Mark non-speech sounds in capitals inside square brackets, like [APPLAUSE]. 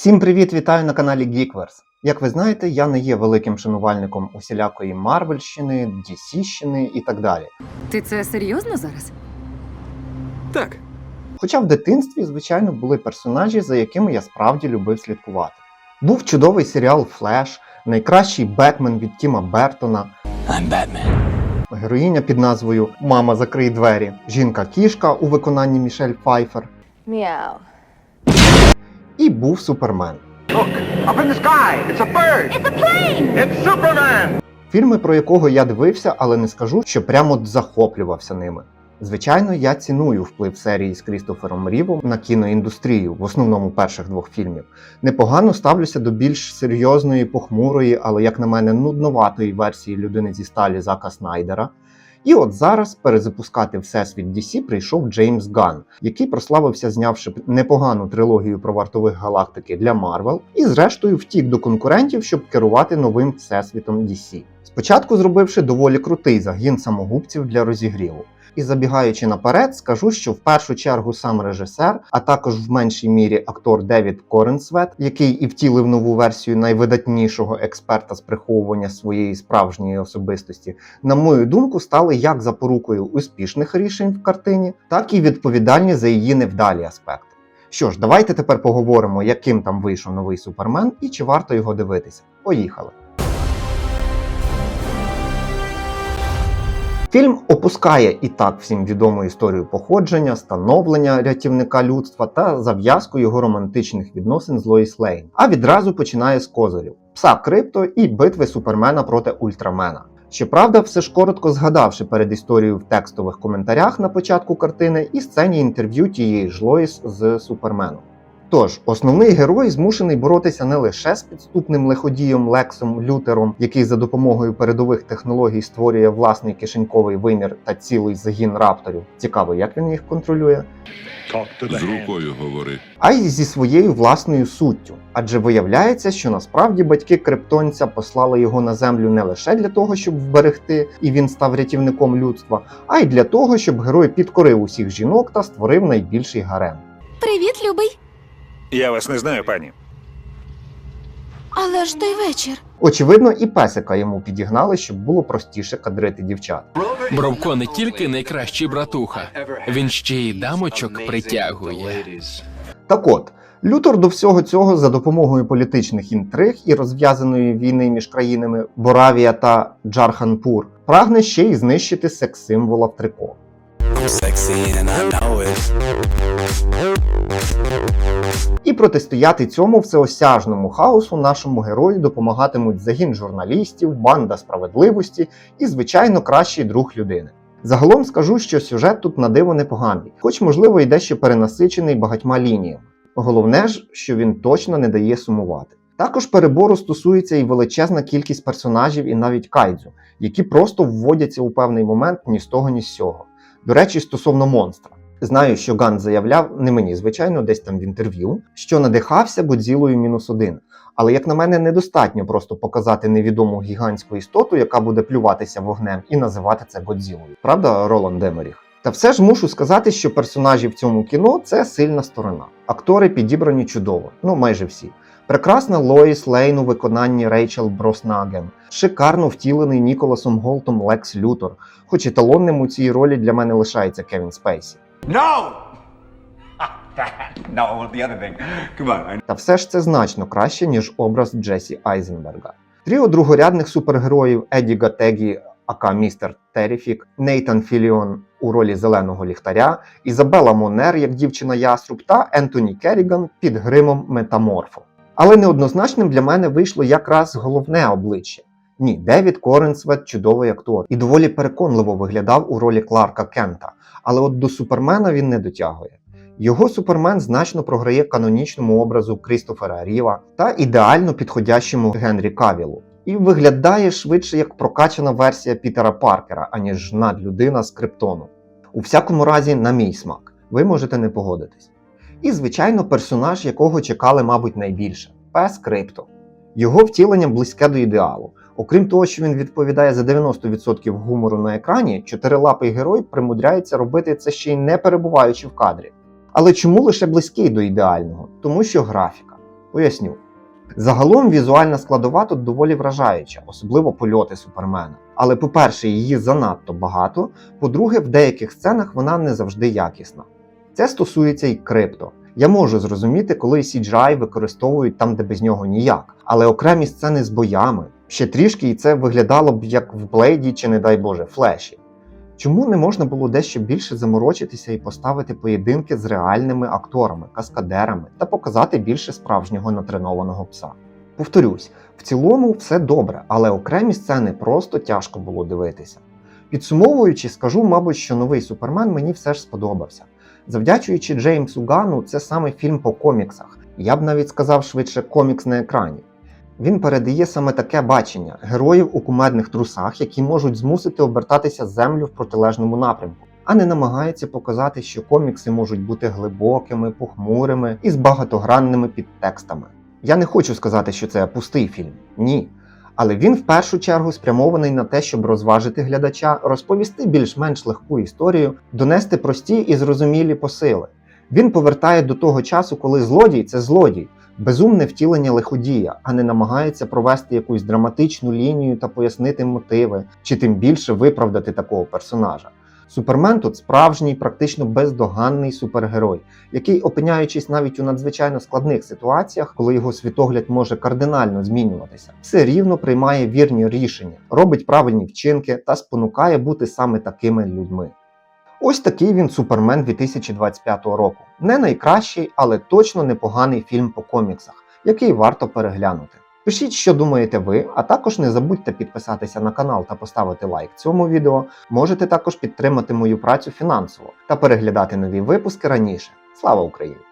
Всім привіт, вітаю на каналі Geekverse. Як ви знаєте, я не є великим шанувальником усілякої Марвельщини, DC-щини і так далі. Ти це серйозно зараз? Так, Хоча в дитинстві, звичайно, були персонажі, за якими я справді любив слідкувати. Був чудовий серіал Флеш, найкращий Бетмен від Тіма Бертона, I'm Batman. героїня під назвою Мама закрий двері, жінка-кішка у виконанні Мішель Пфайфер, Meow. І був Супермен. Look, up in the sky. It's a bird. It's a plane. It's Superman. Фільми, про якого я дивився, але не скажу, що прямо захоплювався ними. Звичайно, я ціную вплив серії з Крістофером Рівом на кіноіндустрію, в основному перших двох фільмів. Непогано ставлюся до більш серйозної, похмурої, але, як на мене, нудноватої версії людини зі сталі Зака Снайдера. І от зараз перезапускати всесвіт DC прийшов Джеймс Ган, який прославився, знявши непогану трилогію про вартових галактики для Марвел, і зрештою втік до конкурентів, щоб керувати новим всесвітом DC. Спочатку зробивши доволі крутий загін самогубців для розігріву. І забігаючи наперед, скажу, що в першу чергу сам режисер, а також в меншій мірі актор Девід Коренсвет, який і втілив нову версію найвидатнішого експерта з приховування своєї справжньої особистості, на мою думку, стали як запорукою успішних рішень в картині, так і відповідальні за її невдалі аспекти. Що ж, давайте тепер поговоримо, яким там вийшов новий супермен і чи варто його дивитися. Поїхали! Фільм опускає і так всім відому історію походження, становлення рятівника людства та зав'язку його романтичних відносин з Лоїс Лейн, а відразу починає з козирів пса Крипто і битви Супермена проти Ультрамена. Щоправда, все ж коротко згадавши перед історією в текстових коментарях на початку картини і сцені інтерв'ю тієї ж Лоїс з Суперменом. Тож, основний герой змушений боротися не лише з підступним лиходієм Лексом Лютером, який за допомогою передових технологій створює власний кишеньковий вимір та цілий загін рапторів. Цікаво, як він їх контролює, З рукою говори. а й зі своєю власною суттю. Адже виявляється, що насправді батьки криптонця послали його на землю не лише для того, щоб вберегти, і він став рятівником людства, а й для того, щоб герой підкорив усіх жінок та створив найбільший гарем. Привіт, любий. Я вас не знаю, пані. Але ж той вечір. Очевидно, і песика йому підігнали, щоб було простіше кадрити дівчат. Бровко не тільки найкращий братуха, він ще й дамочок притягує. Так от, Лютер до всього цього за допомогою політичних інтриг і розв'язаної війни між країнами Боравія та Джарханпур прагне ще й знищити секс-символа в трико. І протистояти цьому всеосяжному хаосу нашому герою допомагатимуть загін журналістів, банда справедливості і, звичайно, кращий друг людини. Загалом скажу, що сюжет тут на диво непоганий, хоч, можливо, і дещо перенасичений багатьма лініями. Головне ж, що він точно не дає сумувати. Також перебору стосується і величезна кількість персонажів, і навіть кайдзю, які просто вводяться у певний момент ні з того, ні з сього. До речі, стосовно монстра. Знаю, що Ган заявляв, не мені, звичайно, десь там в інтерв'ю, що надихався Годзілою мінус один. Але, як на мене, недостатньо просто показати невідому гігантську істоту, яка буде плюватися вогнем, і називати це Годзілою. Правда, Роланд Демеріх? Та все ж мушу сказати, що персонажі в цьому кіно це сильна сторона. Актори підібрані чудово, ну майже всі. Прекрасна Лоїс Лейн у виконанні Рейчел Броснаген, шикарно втілений Ніколасом Голтом Лекс Лютор, хоч еталонним у цій ролі для мене лишається Кевін Спейсі. No. [LAUGHS] no, the other thing. Come on. Та все ж це значно краще, ніж образ Джесі Айзенберга. Тріо другорядних супергероїв Еді Гатегі, ака містер Теріфік, Нейтан Філіон у ролі зеленого ліхтаря, Ізабела Монер як дівчина яструб та Ентоні Керріган під гримом Метаморфо. Але неоднозначним для мене вийшло якраз головне обличчя. Ні, Девід Коренсвет чудовий актор і доволі переконливо виглядав у ролі Кларка Кента, але от до Супермена він не дотягує. Його Супермен значно програє канонічному образу Крістофера Ріва та ідеально підходящому Генрі Кавілу. І виглядає швидше як прокачана версія Пітера Паркера, аніж надлюдина з Криптону. У всякому разі, на мій смак, ви можете не погодитись. І, звичайно, персонаж, якого чекали, мабуть, найбільше пес Крипто. Його втілення близьке до ідеалу. Окрім того, що він відповідає за 90% гумору на екрані, чотирилапий герой примудряється робити це ще й не перебуваючи в кадрі. Але чому лише близький до ідеального? Тому що графіка. Поясню. Загалом візуальна складова тут доволі вражаюча, особливо польоти Супермена. Але, по-перше, її занадто багато, по-друге, в деяких сценах вона не завжди якісна. Це стосується і крипто. Я можу зрозуміти, коли CGI використовують там, де без нього ніяк, але окремі сцени з боями ще трішки, і це виглядало б як в Блейді чи, не дай Боже, Флеші. Чому не можна було дещо більше заморочитися і поставити поєдинки з реальними акторами, каскадерами та показати більше справжнього натренованого пса? Повторюсь, в цілому все добре, але окремі сцени просто тяжко було дивитися. Підсумовуючи, скажу, мабуть, що новий супермен мені все ж сподобався. Завдячуючи Джеймсу Гану, це саме фільм по коміксах. Я б навіть сказав швидше комікс на екрані. Він передає саме таке бачення героїв у кумедних трусах, які можуть змусити обертатися землю в протилежному напрямку, а не намагається показати, що комікси можуть бути глибокими, похмурими і з багатогранними підтекстами. Я не хочу сказати, що це пустий фільм. Ні. Але він в першу чергу спрямований на те, щоб розважити глядача, розповісти більш-менш легку історію, донести прості і зрозумілі посили. Він повертає до того часу, коли злодій це злодій, безумне втілення лиходія, а не намагається провести якусь драматичну лінію та пояснити мотиви, чи тим більше виправдати такого персонажа. Супермен тут справжній, практично бездоганний супергерой, який, опиняючись навіть у надзвичайно складних ситуаціях, коли його світогляд може кардинально змінюватися, все рівно приймає вірні рішення, робить правильні вчинки та спонукає бути саме такими людьми. Ось такий він Супермен 2025 року. Не найкращий, але точно непоганий фільм по коміксах, який варто переглянути. Пишіть, що думаєте ви, а також не забудьте підписатися на канал та поставити лайк цьому відео. Можете також підтримати мою працю фінансово та переглядати нові випуски раніше. Слава Україні!